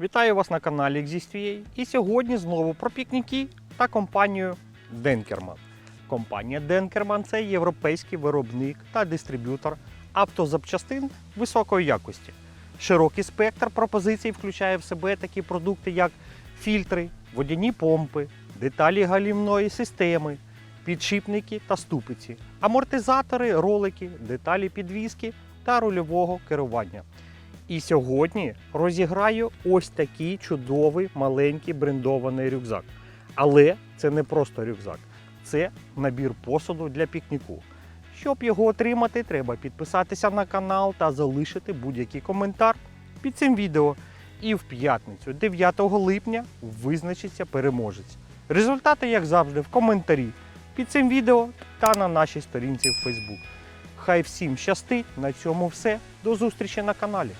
Вітаю вас на каналі Exist.ua і сьогодні знову про пікніки та компанію Денкерман. Компанія Денкерман це європейський виробник та дистриб'ютор автозапчастин високої якості. Широкий спектр пропозицій включає в себе такі продукти, як фільтри, водяні помпи, деталі галімної системи, підшипники та ступиці, амортизатори, ролики, деталі підвіски та рульового керування. І сьогодні розіграю ось такий чудовий маленький брендований рюкзак. Але це не просто рюкзак, це набір посуду для пікніку. Щоб його отримати, треба підписатися на канал та залишити будь-який коментар під цим відео. І в п'ятницю, 9 липня, визначиться переможець. Результати, як завжди, в коментарі під цим відео та на нашій сторінці в Facebook. Хай всім щастить. На цьому все. До зустрічі на каналі.